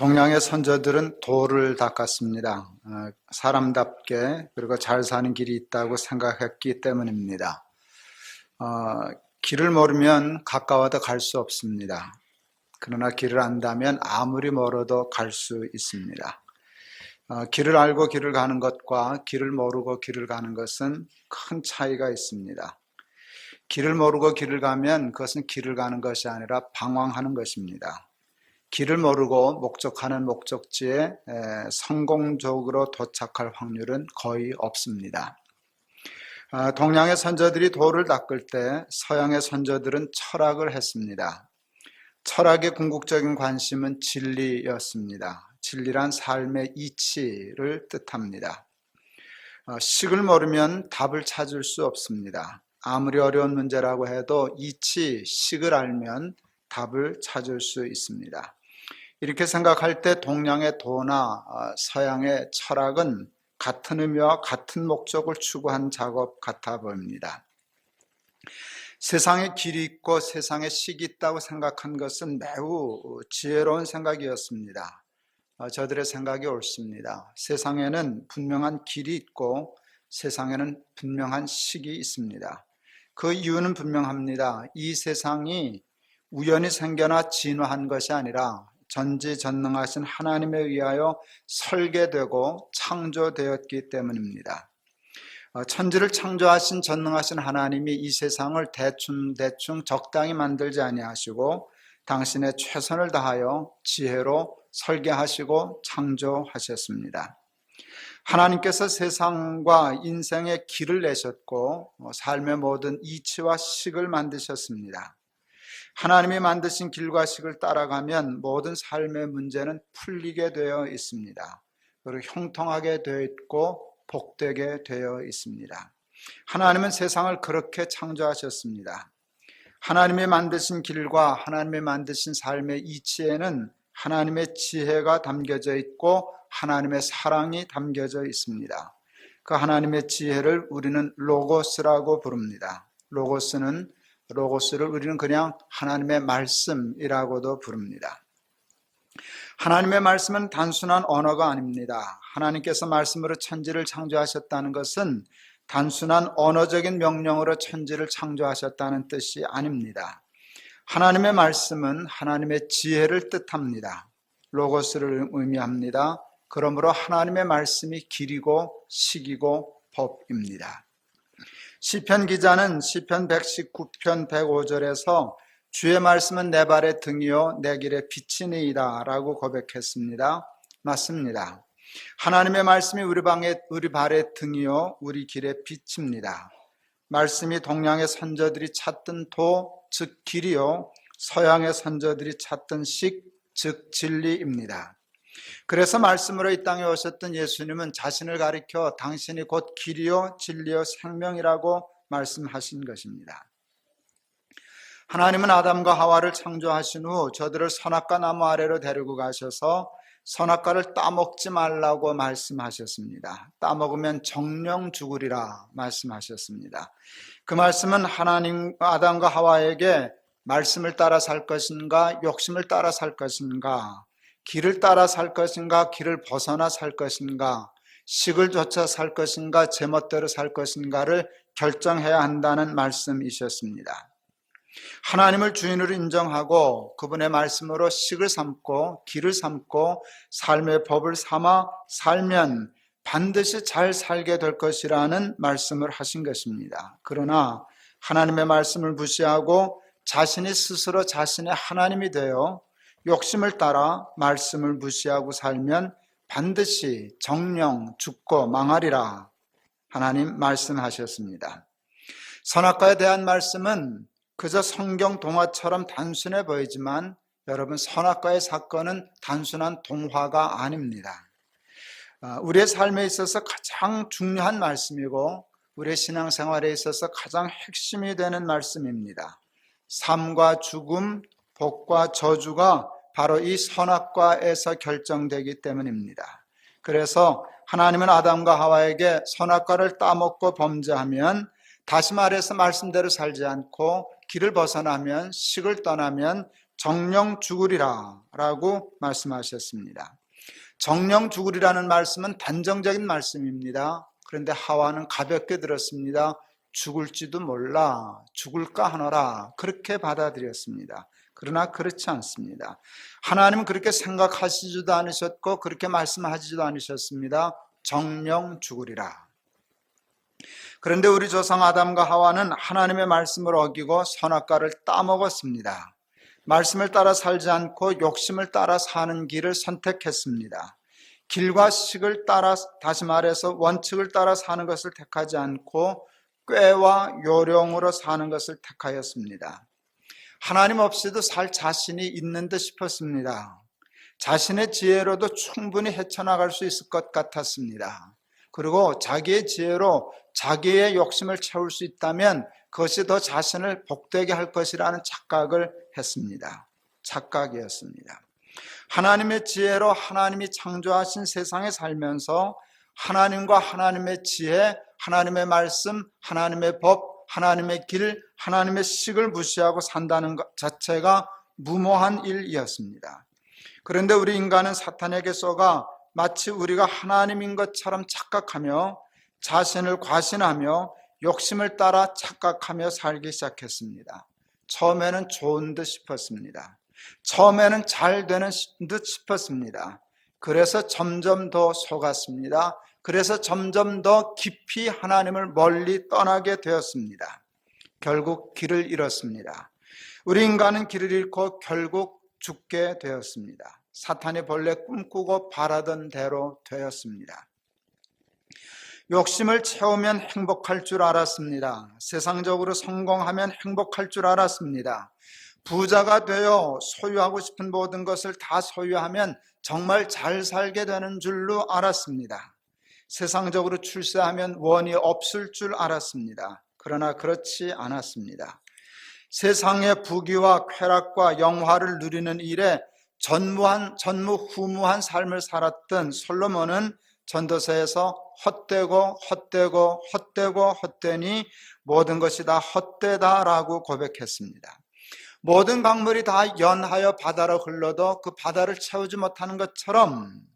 동양의 선조들은 도를 닦았습니다. 어, 사람답게 그리고 잘 사는 길이 있다고 생각했기 때문입니다. 어, 길을 모르면 가까워도 갈 수 없습니다. 그러나 길을 안다면 아무리 멀어도 갈 수 있습니다. 어, 길을 알고 길을 가는 것과 길을 모르고 길을 가는 것은 큰 차이가 있습니다. 길을 모르고 길을 가면 그것은 길을 가는 것이 아니라 방황하는 것입니다. 길을 모르고 목적하는 목적지에 성공적으로 도착할 확률은 거의 없습니다. 아, 동양의 선조들이 도를 닦을 때 서양의 선조들은 철학을 했습니다. 철학의 궁극적인 관심은 진리였습니다. 진리란 삶의 이치를 뜻합니다. 어, 식을 모르면 답을 찾을 수 없습니다. 아무리 어려운 문제라고 해도 이치, 식을 알면 답을 찾을 수 있습니다. 이렇게 생각할 때 동양의 도나 어, 서양의 철학은 같은 의미와 같은 목적을 추구한 작업 같아 보입니다. 세상에 길이 있고 세상에 식이 있다고 생각한 것은 매우 지혜로운 생각이었습니다. 어, 저들의 생각이 옳습니다. 세상에는 분명한 길이 있고 세상에는 분명한 식이 있습니다. 그 이유는 분명합니다. 이 세상이 우연히 생겨나 진화한 것이 아니라 전지전능하신 하나님에 의하여 설계되고 창조되었기 때문입니다. 어, 천지를 창조하신 전능하신 하나님이 이 세상을 대충 대충 적당히 만들지 아니하시고 당신의 최선을 다하여 지혜로 설계하시고 창조하셨습니다. 하나님께서 세상과 인생의 길을 내셨고 어, 삶의 모든 이치와 식을 만드셨습니다. 하나님이 만드신 길과 식을 따라가면 모든 삶의 문제는 풀리게 되어 있습니다. 그리고 형통하게 되어 있고 복되게 되어 있습니다. 하나님은 세상을 그렇게 창조하셨습니다. 하나님이 만드신 길과 하나님이 만드신 삶의 이치에는 하나님의 지혜가 담겨져 있고 하나님의 사랑이 담겨져 있습니다. 그 하나님의 지혜를 우리는 로고스라고 부릅니다. 로고스는 로고스를 우리는 그냥 하나님의 말씀이라고도 부릅니다. 하나님의 말씀은 단순한 언어가 아닙니다. 하나님께서 말씀으로 천지를 창조하셨다는 것은 단순한 언어적인 명령으로 천지를 창조하셨다는 뜻이 아닙니다. 하나님의 말씀은 하나님의 지혜를 뜻합니다. 로고스를 의미합니다. 그러므로 하나님의 말씀이 길이고 식이고 법입니다. 시편 기자는 시편 119편 105절에서 주의 말씀은 내 발의 등이요 내 길의 빛이니이다라고 고백했습니다. 맞습니다. 하나님의 말씀이 우리 방에 우리 발의 등이요 우리 길의 빛입니다. 말씀이 동양의 선조들이 찾던 도, 즉 길이요 서양의 선조들이 찾던 식, 즉 진리입니다. 그래서 말씀으로 이 땅에 오셨던 예수님은 자신을 가리켜 당신이 곧 길이요 진리요 생명이라고 말씀하신 것입니다. 하나님은 아담과 하와를 창조하신 후 저들을 선악과 나무 아래로 데리고 가셔서 선악과를 따먹지 말라고 말씀하셨습니다. 따먹으면 정령 죽으리라 말씀하셨습니다. 그 말씀은 하나님 아담과 하와에게 말씀을 따라 살 것인가 욕심을 따라 살 것인가 길을 따라 살 것인가, 길을 벗어나 살 것인가, 식을 쫓아 살 것인가, 제멋대로 살 것인가를 결정해야 한다는 말씀이셨습니다. 하나님을 주인으로 인정하고 그분의 말씀으로 식을 삼고 길을 삼고 삶의 법을 삼아 살면 반드시 잘 살게 될 것이라는 말씀을 하신 것입니다. 그러나 하나님의 말씀을 무시하고 자신이 스스로 자신의 하나님이 되어 욕심을 따라 말씀을 무시하고 살면 반드시 정령 죽고 망하리라 하나님 말씀하셨습니다. 선악과에 대한 말씀은 그저 성경 동화처럼 단순해 보이지만 여러분 선악과의 사건은 단순한 동화가 아닙니다. 아, 우리의 삶에 있어서 가장 중요한 말씀이고 우리의 신앙생활에 있어서 가장 핵심이 되는 말씀입니다. 삶과 죽음, 복과 저주가 바로 이 선악과에서 결정되기 때문입니다. 그래서 하나님은 아담과 하와에게 선악과를 따먹고 범죄하면 다시 말해서 말씀대로 살지 않고 길을 벗어나면 식을 떠나면 정령 죽으리라 라고 말씀하셨습니다. 정령 죽으리라는 말씀은 단정적인 말씀입니다. 그런데 하와는 가볍게 들었습니다. 죽을지도 몰라, 죽을까 하노라. 그렇게 받아들였습니다. 그러나 그렇지 않습니다. 하나님은 그렇게 생각하시지도 않으셨고, 그렇게 말씀하지도 않으셨습니다. 정령 죽으리라. 그런데 우리 조상 아담과 하와는 하나님의 말씀을 어기고 선악과를 따먹었습니다. 말씀을 따라 살지 않고 욕심을 따라 사는 길을 선택했습니다. 길과 식을 따라 다시 말해서 원칙을 따라 사는 것을 택하지 않고 꾀와 요령으로 사는 것을 택하였습니다. 하나님 없이도 살 자신이 있는 듯 싶었습니다. 자신의 지혜로도 충분히 헤쳐나갈 수 있을 것 같았습니다. 그리고 자기의 지혜로 자기의 욕심을 채울 수 있다면 그것이 더 자신을 복되게 할 것이라는 착각을 했습니다. 착각이었습니다. 하나님의 지혜로 하나님이 창조하신 세상에 살면서 하나님과 하나님의 지혜, 하나님의 말씀, 하나님의 법, 하나님의 길, 하나님의 식을 무시하고 산다는 것 자체가 무모한 일이었습니다. 그런데 우리 인간은 사탄에게 쏘가 마치 우리가 하나님인 것처럼 착각하며 자신을 과신하며 욕심을 따라 착각하며 살기 시작했습니다. 처음에는 좋은 듯 싶었습니다. 처음에는 잘 되는 듯 싶었습니다. 그래서 점점 더 속았습니다. 그래서 점점 더 깊이 하나님을 멀리 떠나게 되었습니다. 결국 길을 잃었습니다. 우리 인간은 길을 잃고 결국 죽게 되었습니다. 사탄이 본래 꿈꾸고 바라던 대로 되었습니다. 욕심을 채우면 행복할 줄 알았습니다. 세상적으로 성공하면 행복할 줄 알았습니다. 부자가 되어 소유하고 싶은 모든 것을 다 소유하면 정말 잘 살게 되는 줄로 알았습니다. 세상적으로 출세하면 원이 없을 줄 알았습니다. 그러나 그렇지 않았습니다. 세상의 부귀와 쾌락과 영화를 누리는 일에 전무한, 전무후무한 삶을 살았던 솔로몬은 전도서에서 헛되고 헛되고 헛되고 헛되니 모든 것이 다 헛되다라고 고백했습니다. 모든 강물이 다 연하여 바다로 흘러도 그 바다를 채우지 못하는 것처럼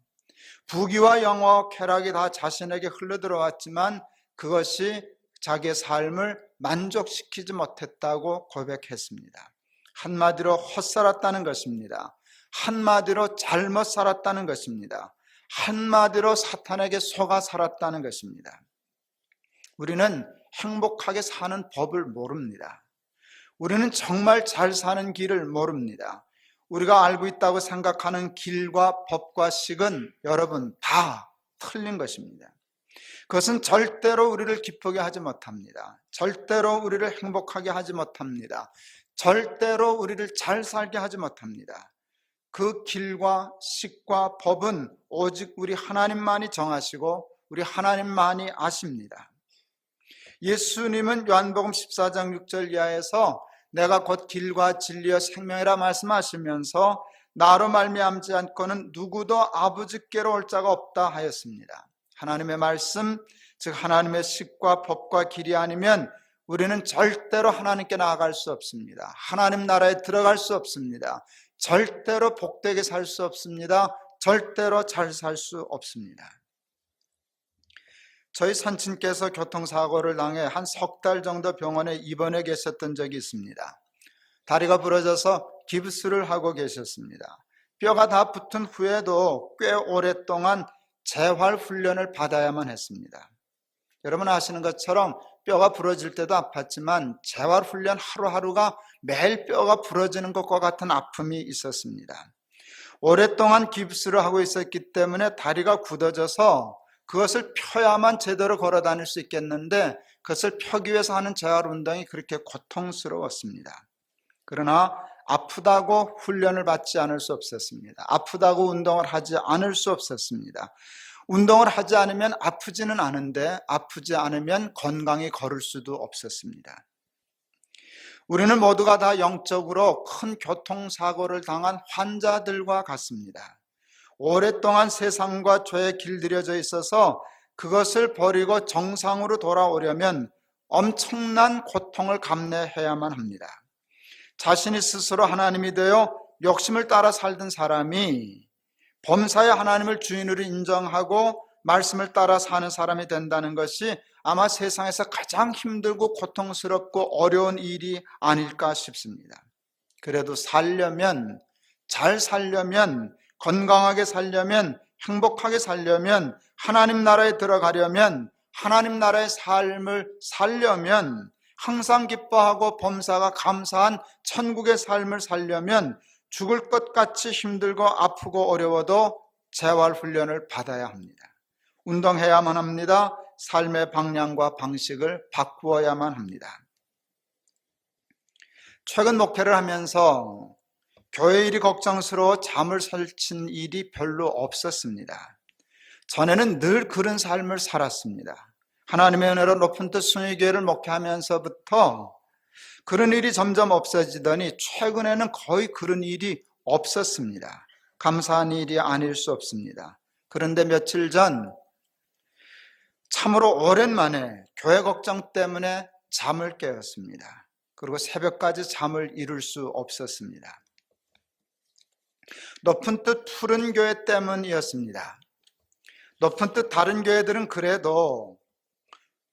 부귀와 영화, 쾌락이 다 자신에게 흘러들어왔지만 그것이 자기의 삶을 만족시키지 못했다고 고백했습니다. 한마디로 헛살았다는 것입니다. 한마디로 잘못 살았다는 것입니다. 한마디로 사탄에게 속아 살았다는 것입니다. 우리는 행복하게 사는 법을 모릅니다. 우리는 정말 잘 사는 길을 모릅니다. 우리가 알고 있다고 생각하는 길과 법과 식은 여러분 다 틀린 것입니다. 그것은 절대로 우리를 기쁘게 하지 못합니다. 절대로 우리를 행복하게 하지 못합니다. 절대로 우리를 잘 살게 하지 못합니다. 그 길과 식과 법은 오직 우리 하나님만이 정하시고 우리 하나님만이 아십니다. 예수님은 요한복음 14장 6절 이하에서 내가 곧 길과 진리와 생명이라 말씀하시면서 나로 말미암지 않고는 누구도 아버지께로 올 자가 없다 하였습니다. 하나님의 말씀, 즉 하나님의 식과 법과 길이 아니면 우리는 절대로 하나님께 나아갈 수 없습니다. 하나님 나라에 들어갈 수 없습니다. 절대로 복되게 살 수 없습니다. 절대로 잘 살 수 없습니다. 저희 산친께서 교통사고를 당해 한 석 달 정도 병원에 입원해 계셨던 적이 있습니다. 다리가 부러져서 깁스를 하고 계셨습니다. 뼈가 다 붙은 후에도 꽤 오랫동안 재활 훈련을 받아야만 했습니다. 여러분 아시는 것처럼 뼈가 부러질 때도 아팠지만 재활 훈련 하루하루가 매일 뼈가 부러지는 것과 같은 아픔이 있었습니다. 오랫동안 깁스를 하고 있었기 때문에 다리가 굳어져서 그것을 펴야만 제대로 걸어 다닐 수 있겠는데 그것을 펴기 위해서 하는 재활 운동이 그렇게 고통스러웠습니다. 그러나 아프다고 훈련을 받지 않을 수 없었습니다. 아프다고 운동을 하지 않을 수 없었습니다. 운동을 하지 않으면 아프지는 않은데 아프지 않으면 건강히 걸을 수도 없었습니다. 우리는 모두가 다 영적으로 큰 교통사고를 당한 환자들과 같습니다. 오랫동안 세상과 죄에 길들여져 있어서 그것을 버리고 정상으로 돌아오려면 엄청난 고통을 감내해야만 합니다. 자신이 스스로 하나님이 되어 욕심을 따라 살던 사람이 범사의 하나님을 주인으로 인정하고 말씀을 따라 사는 사람이 된다는 것이 아마 세상에서 가장 힘들고 고통스럽고 어려운 일이 아닐까 싶습니다. 그래도 살려면, 잘 살려면, 건강하게 살려면, 행복하게 살려면, 하나님 나라에 들어가려면, 하나님 나라의 삶을 살려면, 항상 기뻐하고 범사가 감사한 천국의 삶을 살려면 죽을 것 같이 힘들고 아프고 어려워도 재활 훈련을 받아야 합니다. 운동해야만 합니다. 삶의 방향과 방식을 바꾸어야만 합니다. 최근 목회를 하면서 교회 일이 걱정스러워 잠을 설친 일이 별로 없었습니다. 전에는 늘 그런 삶을 살았습니다. 하나님의 은혜로 높은 뜻 순위교회를 목회하면서부터 그런 일이 점점 없어지더니 최근에는 거의 그런 일이 없었습니다. 감사한 일이 아닐 수 없습니다. 그런데 며칠 전 참으로 오랜만에 교회 걱정 때문에 잠을 깨었습니다. 그리고 새벽까지 잠을 이룰 수 없었습니다. 높은 뜻 푸른 교회 때문이었습니다. 높은 뜻 다른 교회들은 그래도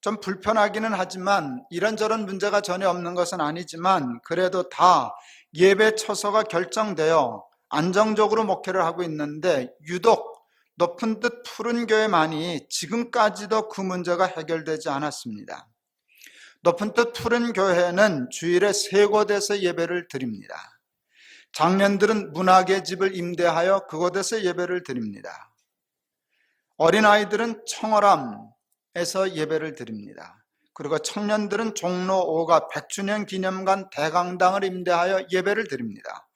좀 불편하기는 하지만 이런저런 문제가 전혀 없는 것은 아니지만 그래도 다 예배 처소가 결정되어 안정적으로 목회를 하고 있는데 유독 높은 뜻 푸른 교회만이 지금까지도 그 문제가 해결되지 않았습니다. 높은 뜻 푸른 교회는 주일에 세 곳에서 예배를 드립니다. 장년들은 문학의 집을 임대하여 그곳에서 예배를 드립니다. 어린아이들은 청어람에서 예배를 드립니다. 그리고 청년들은 종로 5가 백주년 기념관 대강당을 임대하여 예배를 드립니다.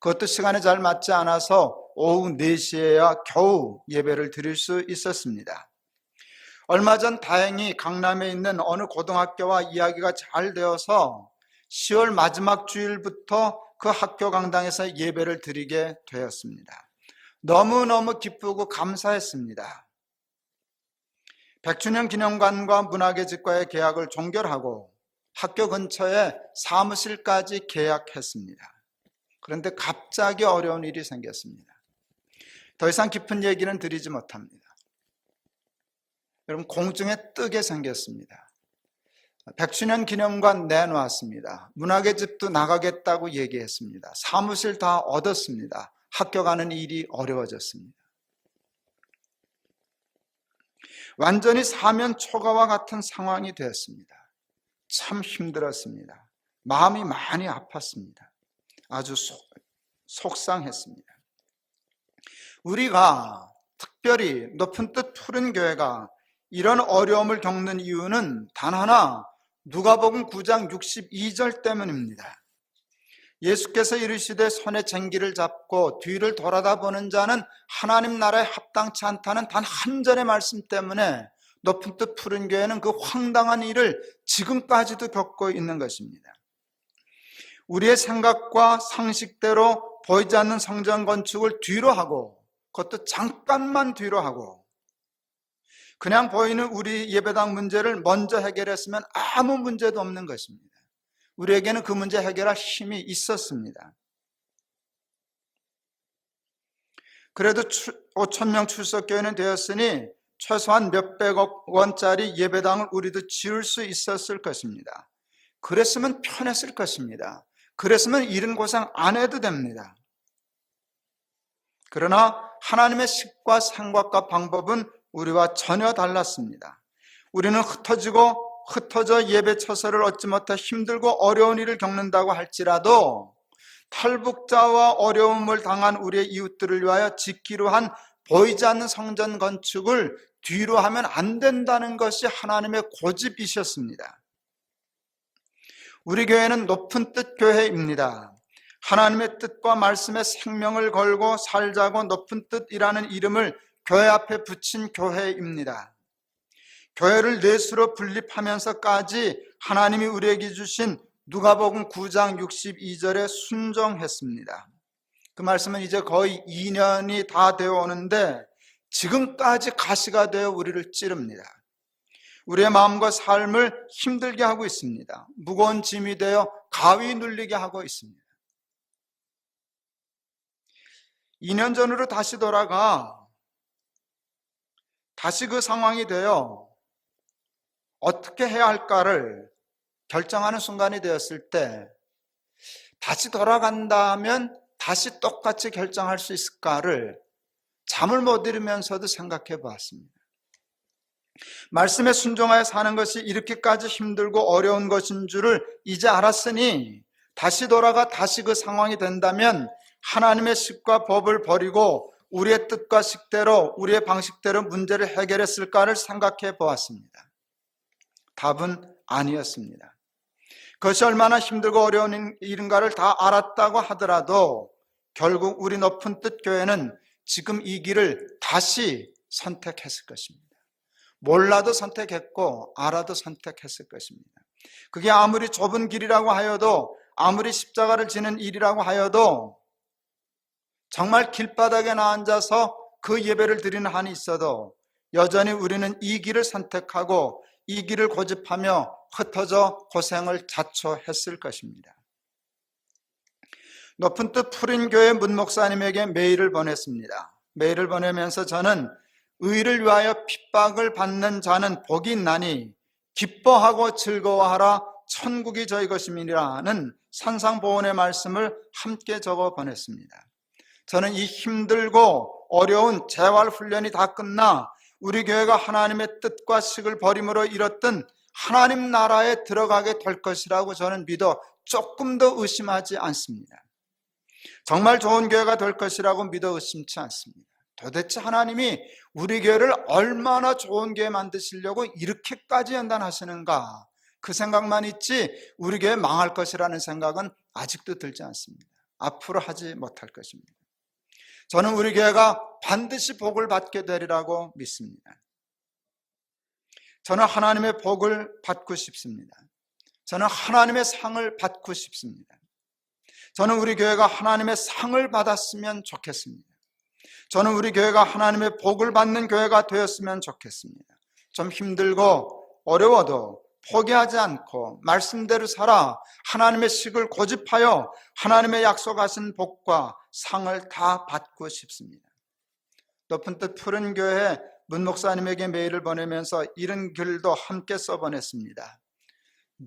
그것도 시간에 잘 맞지 않아서 오후 4시에야 겨우 예배를 드릴 수 있었습니다. 얼마 전 다행히 강남에 있는 어느 고등학교와 이야기가 잘 되어서 10월 마지막 주일부터 그 학교 강당에서 예배를 드리게 되었습니다. 너무너무 기쁘고 감사했습니다. 백주년 기념관과 문학의 집과의 계약을 종결하고 학교 근처에 사무실까지 계약했습니다. 그런데 갑자기 어려운 일이 생겼습니다. 더 이상 깊은 얘기는 드리지 못합니다. 여러분, 공중에 뜨게 생겼습니다. 백주년 기념관 내놓았습니다. 문학의 집도 나가겠다고 얘기했습니다. 사무실 다 얻었습니다. 학교 가는 일이 어려워졌습니다. 완전히 사면 초가와 같은 상황이 되었습니다. 참 힘들었습니다. 마음이 많이 아팠습니다. 아주 속, 속상했습니다. 우리가 특별히 높은 뜻 푸른 교회가 이런 어려움을 겪는 이유는 단 하나 누가복음 9장 62절 때문입니다. 예수께서 이르시되 손에 쟁기를 잡고 뒤를 돌아다 보는 자는 하나님 나라에 합당치 않다는 단 한 절의 말씀 때문에 높은 뜻 푸른 교회는 그 황당한 일을 지금까지도 겪고 있는 것입니다. 우리의 생각과 상식대로 보이지 않는 성전 건축을 뒤로 하고 그것도 잠깐만 뒤로 하고 그냥 보이는 우리 예배당 문제를 먼저 해결했으면 아무 문제도 없는 것입니다. 우리에게는 그 문제 해결할 힘이 있었습니다. 그래도 5천 명 출석 교회는 되었으니 최소한 몇백억 원짜리 예배당을 우리도 지을 수 있었을 것입니다. 그랬으면 편했을 것입니다. 그랬으면 이런 고생 안 해도 됩니다. 그러나 하나님의 식과 생각과 방법은 우리와 전혀 달랐습니다. 우리는 흩어지고 흩어져 예배 처소를 얻지 못해 힘들고 어려운 일을 겪는다고 할지라도 탈북자와 어려움을 당한 우리의 이웃들을 위하여 짓기로 한 보이지 않는 성전 건축을 뒤로 하면 안 된다는 것이 하나님의 고집이셨습니다. 우리 교회는 높은 뜻 교회입니다. 하나님의 뜻과 말씀에 생명을 걸고 살자고 높은 뜻이라는 이름을 교회 앞에 붙인 교회입니다. 교회를 넷으로 분립하면서까지 하나님이 우리에게 주신 누가복음 9장 62절에 순종했습니다. 그 말씀은 이제 거의 2년이 다 되어 오는데 지금까지 가시가 되어 우리를 찌릅니다. 우리의 마음과 삶을 힘들게 하고 있습니다. 무거운 짐이 되어 가위 눌리게 하고 있습니다. 2년 전으로 다시 돌아가 다시 그 상황이 되어 어떻게 해야 할까를 결정하는 순간이 되었을 때 다시 돌아간다면 다시 똑같이 결정할 수 있을까를 잠을 못 이루면서도 생각해 보았습니다. 말씀에 순종하여 사는 것이 이렇게까지 힘들고 어려운 것인 줄을 이제 알았으니 다시 돌아가 다시 그 상황이 된다면 하나님의 식과 법을 버리고 우리의 뜻과 식대로 우리의 방식대로 문제를 해결했을까를 생각해 보았습니다. 답은 아니었습니다. 그것이 얼마나 힘들고 어려운 일인가를 다 알았다고 하더라도 결국 우리 높은 뜻 교회는 지금 이 길을 다시 선택했을 것입니다. 몰라도 선택했고 알아도 선택했을 것입니다. 그게 아무리 좁은 길이라고 하여도 아무리 십자가를 지는 일이라고 하여도 정말 길바닥에 나 앉아서 그 예배를 드리는 한이 있어도 여전히 우리는 이 길을 선택하고 이 길을 고집하며 흩어져 고생을 자초했을 것입니다. 높은 뜻 푸른 교회 문 목사님에게 메일을 보냈습니다. 메일을 보내면서 저는 의를 위하여 핍박을 받는 자는 복이 있나니 기뻐하고 즐거워하라 천국이 저희 것임이라는 산상보훈의 말씀을 함께 적어 보냈습니다. 저는 이 힘들고 어려운 재활 훈련이 다 끝나 우리 교회가 하나님의 뜻과 식을 버림으로 잃었던 하나님 나라에 들어가게 될 것이라고 저는 믿어 조금 더 의심하지 않습니다. 정말 좋은 교회가 될 것이라고 믿어 의심치 않습니다. 도대체 하나님이 우리 교회를 얼마나 좋은 교회 만드시려고 이렇게까지 연단하시는가? 그 생각만 있지 우리 교회 망할 것이라는 생각은 아직도 들지 않습니다. 앞으로 하지 못할 것입니다. 저는 우리 교회가 반드시 복을 받게 되리라고 믿습니다. 저는 하나님의 복을 받고 싶습니다. 저는 하나님의 상을 받고 싶습니다. 저는 우리 교회가 하나님의 상을 받았으면 좋겠습니다. 저는 우리 교회가 하나님의 복을 받는 교회가 되었으면 좋겠습니다. 좀 힘들고 어려워도 포기하지 않고 말씀대로 살아 하나님의 식을 고집하여 하나님의 약속하신 복과 상을 다 받고 싶습니다. 높은 뜻 푸른 교회 문 목사님에게 메일을 보내면서 이런 글도 함께 써보냈습니다.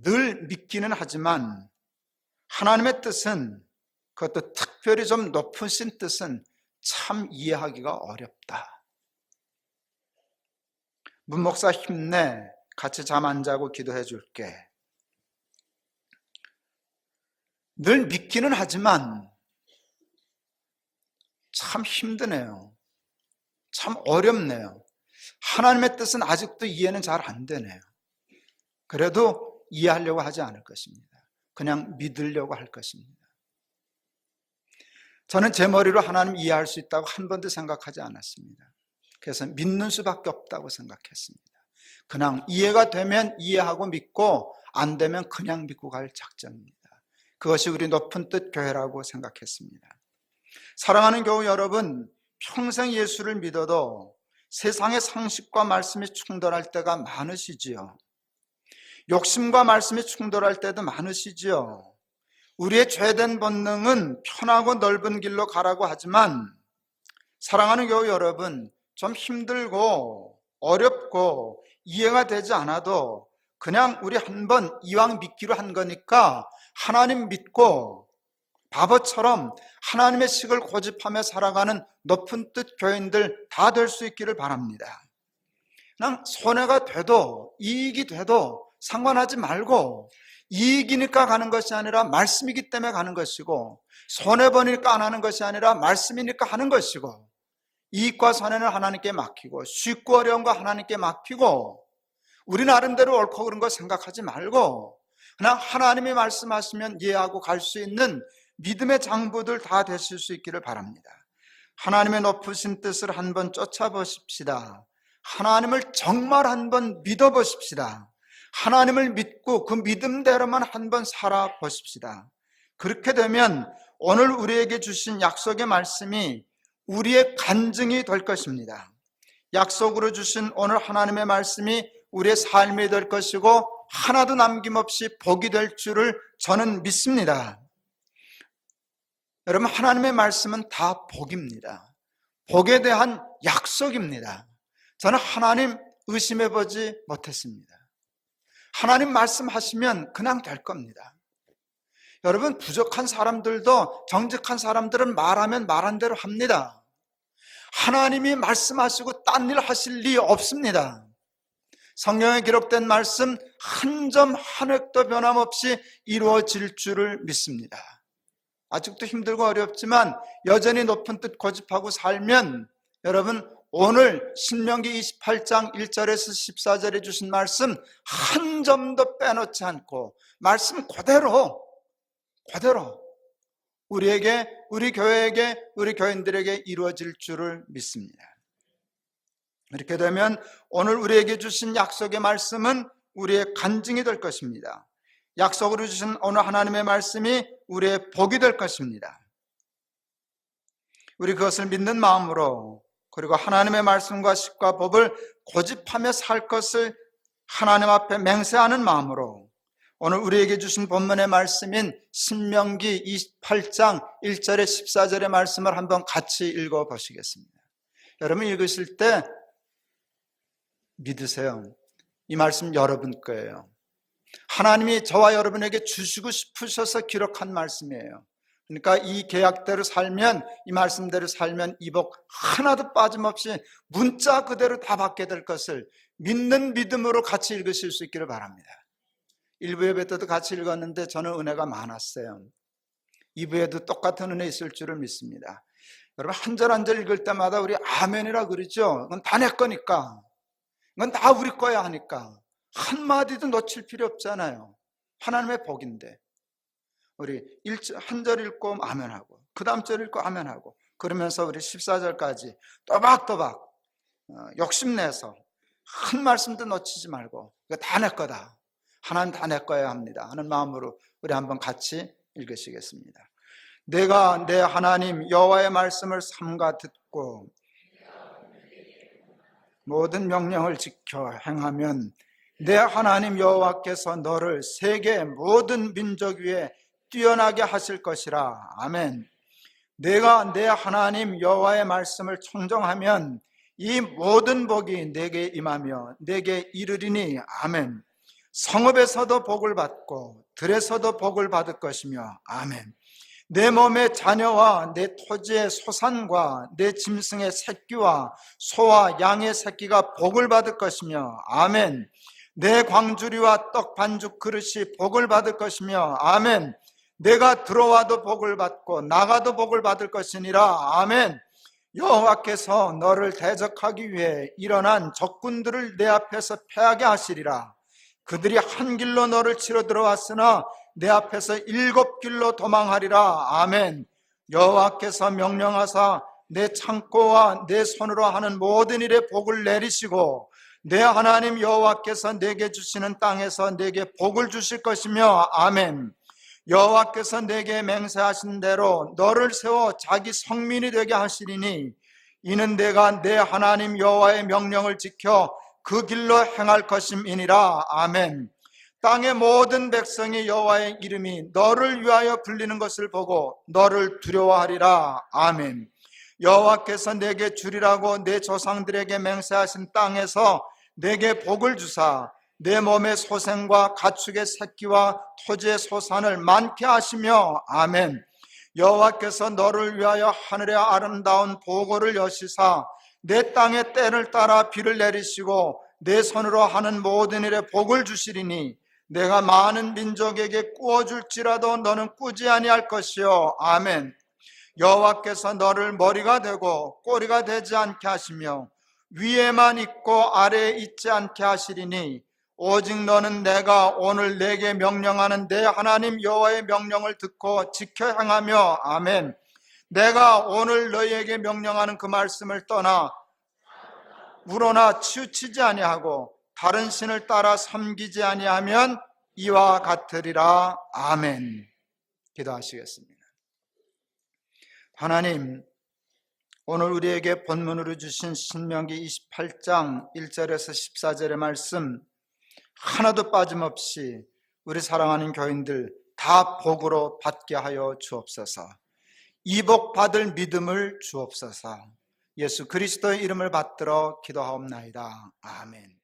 늘 믿기는 하지만 하나님의 뜻은 그것도 특별히 좀 높으신 뜻은 참 이해하기가 어렵다. 문 목사 힘내. 같이 잠 안 자고 기도해 줄게. 늘 믿기는 하지만 참 힘드네요. 참 어렵네요. 하나님의 뜻은 아직도 이해는 잘 안 되네요. 그래도 이해하려고 하지 않을 것입니다. 그냥 믿으려고 할 것입니다. 저는 제 머리로 하나님 이해할 수 있다고 한 번도 생각하지 않았습니다. 그래서 믿는 수밖에 없다고 생각했습니다. 그냥 이해가 되면 이해하고 믿고 안 되면 그냥 믿고 갈 작전입니다. 그것이 우리 높은 뜻 교회라고 생각했습니다. 사랑하는 교우 여러분, 평생 예수를 믿어도 세상의 상식과 말씀이 충돌할 때가 많으시지요. 욕심과 말씀이 충돌할 때도 많으시지요. 우리의 죄된 본능은 편하고 넓은 길로 가라고 하지만 사랑하는 교우 여러분, 좀 힘들고 어렵고 이해가 되지 않아도 그냥 우리 한번 이왕 믿기로 한 거니까 하나님 믿고 바보처럼 하나님의 식을 고집하며 살아가는 높은 뜻 교인들 다 될 수 있기를 바랍니다. 그냥 손해가 돼도 이익이 돼도 상관하지 말고 이익이니까 가는 것이 아니라 말씀이기 때문에 가는 것이고 손해보니까 안 하는 것이 아니라 말씀이니까 하는 것이고 이익과 손해는 하나님께 맡기고 쉽고 어려운 거 하나님께 맡기고 우리 나름대로 옳고 그른 거 생각하지 말고 그냥 하나님이 말씀하시면 이해하고 갈 수 있는 믿음의 장부들 다 되실 수 있기를 바랍니다. 하나님의 높으신 뜻을 한번 쫓아보십시다. 하나님을 정말 한번 믿어보십시다. 하나님을 믿고 그 믿음대로만 한번 살아보십시다. 그렇게 되면 오늘 우리에게 주신 약속의 말씀이 우리의 간증이 될 것입니다. 약속으로 주신 오늘 하나님의 말씀이 우리의 삶이 될 것이고 하나도 남김없이 복이 될 줄을 저는 믿습니다. 여러분, 하나님의 말씀은 다 복입니다. 복에 대한 약속입니다. 저는 하나님 의심해 보지 못했습니다. 하나님 말씀하시면 그냥 될 겁니다. 여러분, 부족한 사람들도 정직한 사람들은 말하면 말한 대로 합니다. 하나님이 말씀하시고 딴 일 하실 리 없습니다. 성경에 기록된 말씀 한 점 한 획도 변함없이 이루어질 줄을 믿습니다. 아직도 힘들고 어렵지만 여전히 높은 뜻 고집하고 살면 여러분 오늘 신명기 28장 1절에서 14절에 주신 말씀 한 점도 빼놓지 않고 말씀 그대로 그대로 우리에게 우리 교회에게 우리 교인들에게 이루어질 줄을 믿습니다. 이렇게 되면 오늘 우리에게 주신 약속의 말씀은 우리의 간증이 될 것입니다. 약속으로 주신 오늘 하나님의 말씀이 우리의 복이 될 것입니다. 우리 그것을 믿는 마음으로 그리고 하나님의 말씀과 식과 법을 고집하며 살 것을 하나님 앞에 맹세하는 마음으로 오늘 우리에게 주신 본문의 말씀인 신명기 28장 1절에 14절의 말씀을 한번 같이 읽어 보시겠습니다. 여러분 읽으실 때 믿으세요. 이 말씀 여러분 거예요. 하나님이 저와 여러분에게 주시고 싶으셔서 기록한 말씀이에요. 그러니까 이 계약대로 살면 이 말씀대로 살면 이 복 하나도 빠짐없이 문자 그대로 다 받게 될 것을 믿는 믿음으로 같이 읽으실 수 있기를 바랍니다. 1부 예배 때도 같이 읽었는데 저는 은혜가 많았어요. 2부에도 똑같은 은혜 있을 줄을 믿습니다. 여러분 한 절 한 절 읽을 때마다 우리 아멘이라 그러죠. 그건 다 내 거니까. 그건 다 우리 거야 하니까. 한마디도 놓칠 필요 없잖아요. 하나님의 복인데. 우리 한 절 읽고 아멘하고, 그 다음 절 읽고 아멘하고, 그러면서 우리 14절까지 또박또박 어, 욕심내서 한 말씀도 놓치지 말고, 이거 다 내 거다. 하나님 다내 거야 합니다. 하는 마음으로 우리 한번 같이 읽으시겠습니다. 내가 내 하나님 여호와의 말씀을 삼가 듣고 모든 명령을 지켜 행하면 내 하나님 여호와께서 너를 세계 모든 민족 위에 뛰어나게 하실 것이라. 아멘. 내가 내 하나님 여호와의 말씀을 청정하면 이 모든 복이 내게 임하며 내게 이르리니 아멘. 성읍에서도 복을 받고 들에서도 복을 받을 것이며 아멘. 내 몸의 자녀와 내 토지의 소산과 내 짐승의 새끼와 소와 양의 새끼가 복을 받을 것이며 아멘. 내 광주리와 떡 반죽 그릇이 복을 받을 것이며 아멘. 내가 들어와도 복을 받고 나가도 복을 받을 것이니라 아멘. 여호와께서 너를 대적하기 위해 일어난 적군들을 내 앞에서 패하게 하시리라. 그들이 한 길로 너를 치러 들어왔으나 내 앞에서 일곱 길로 도망하리라. 아멘. 여호와께서 명령하사 내 창고와 내 손으로 하는 모든 일에 복을 내리시고 내 하나님 여호와께서 내게 주시는 땅에서 내게 복을 주실 것이며 아멘. 여호와께서 내게 맹세하신 대로 너를 세워 자기 성민이 되게 하시리니 이는 내가 내 하나님 여호와의 명령을 지켜 그 길로 행할 것임이니라 아멘. 땅의 모든 백성이 여호와의 이름이 너를 위하여 불리는 것을 보고 너를 두려워하리라 아멘. 여호와께서 내게 주리라고 내 조상들에게 맹세하신 땅에서 내게 복을 주사 내 몸의 소생과 가축의 새끼와 토지의 소산을 많게 하시며 아멘. 여호와께서 너를 위하여 하늘의 아름다운 보고를 여시사 내 땅의 때를 따라 비를 내리시고 내 손으로 하는 모든 일에 복을 주시리니 내가 많은 민족에게 꾸어 줄지라도 너는 꾸지 아니할 것이요 아멘. 여호와께서 너를 머리가 되고 꼬리가 되지 않게 하시며 위에만 있고 아래에 있지 않게 하시리니 오직 너는 내가 오늘 내게 명령하는 내 하나님 여호와의 명령을 듣고 지켜 행하며 아멘. 내가 오늘 너희에게 명령하는 그 말씀을 떠나 우러나 치우치지 아니하고 다른 신을 따라 섬기지 아니하면 이와 같으리라 아멘. 기도하시겠습니다. 하나님, 오늘 우리에게 본문으로 주신 신명기 28장 1절에서 14절의 말씀 하나도 빠짐없이 우리 사랑하는 교인들 다 복으로 받게 하여 주옵소서. 이복 받을 믿음을 주옵소서. 예수 그리스도의 이름을 받들어 기도하옵나이다. 아멘.